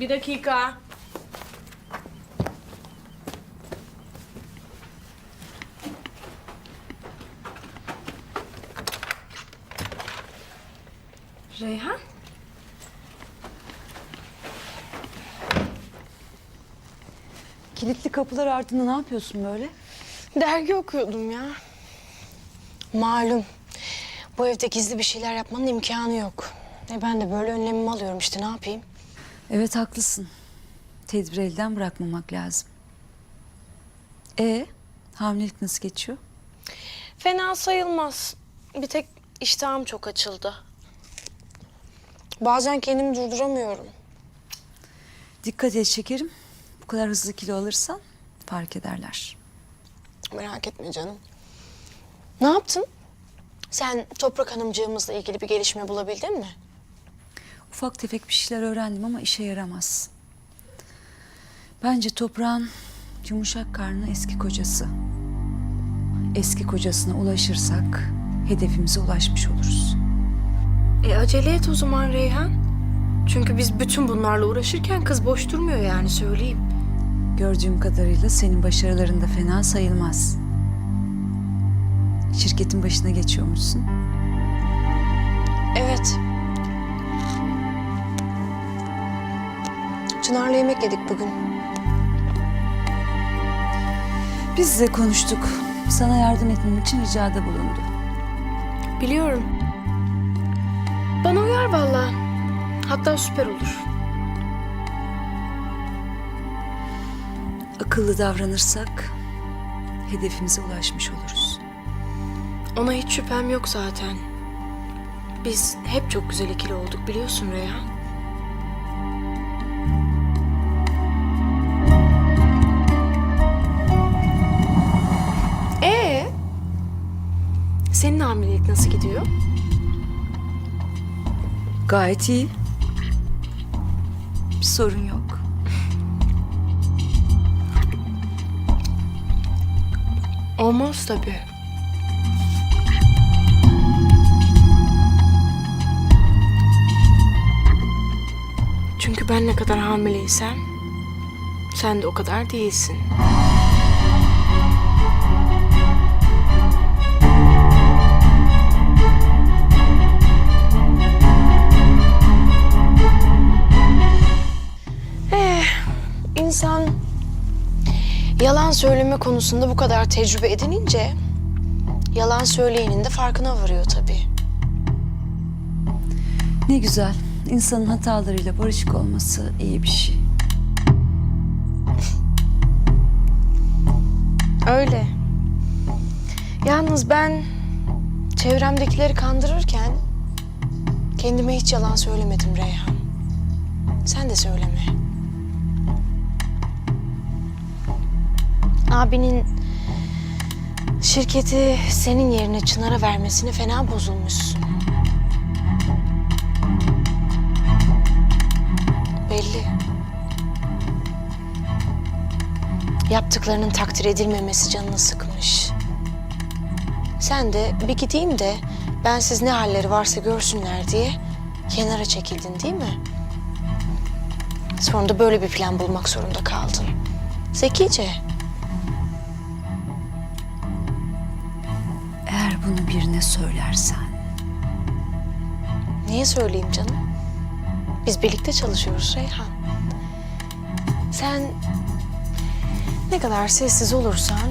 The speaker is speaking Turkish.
bir dakika. Reyhan? Kilitli kapılar ardında ne yapıyorsun böyle? Dergi okuyordum ya. Malum. Bu evde gizli bir şeyler yapmanın imkanı yok. E ben de böyle önlemimi alıyorum işte ne yapayım? Evet haklısın. Tedbiri elden bırakmamak lazım. E hamilelik nasıl geçiyor? Fena sayılmaz. Bir tek iştahım çok açıldı. Bazen kendimi durduramıyorum. Dikkat et şekerim. Bu kadar hızlı kilo alırsan fark ederler. Merak etme canım. Ne yaptın? Sen Toprak Hanımcığımızla ilgili bir gelişme bulabildin mi? Ufak tefek bir şeyler öğrendim ama işe yaramaz. Bence toprağın yumuşak karnı eski kocası. Eski kocasına ulaşırsak hedefimize ulaşmış oluruz. E acele et o zaman Reyhan. Çünkü biz bütün bunlarla uğraşırken kız boş durmuyor yani söyleyeyim. Gördüğüm kadarıyla senin başarıların da fena sayılmaz. Şirketin başına geçiyormuşsun. Evet. Çınar'la yemek yedik bugün. Biz de konuştuk. Sana yardım etmem için ricada bulundu. Biliyorum. Bana uyar vallahi. Hatta süper olur. Akıllı davranırsak hedefimize ulaşmış oluruz. Ona hiç şüphem yok zaten. Biz hep çok güzel ikili olduk biliyorsun Reyhan. Hamilelik nasıl gidiyor? Gayet iyi. Bir sorun yok. Olmaz tabii. Çünkü ben ne kadar hamileysem sen de o kadar değilsin. Yalan söyleme konusunda bu kadar tecrübe edinince yalan söyleyenin de farkına varıyor tabii. Ne güzel. İnsanın hatalarıyla barışık olması iyi bir şey. Öyle. Yalnız ben çevremdekileri kandırırken kendime hiç yalan söylemedim Reyhan. Sen de söyleme. Abinin şirketi senin yerine Çınar'a vermesini fena bozulmuşsun. Belli. Yaptıklarının takdir edilmemesi canını sıkmış. Sen de bir gideyim de ben siz ne halleri varsa görsünler diye kenara çekildin değil mi? Sonra da böyle bir plan bulmak zorunda kaldın. Zekice. Bunu birine söylersen Niye söyleyeyim canım? Biz birlikte çalışıyoruz Reyhan. Sen ne kadar sessiz olursan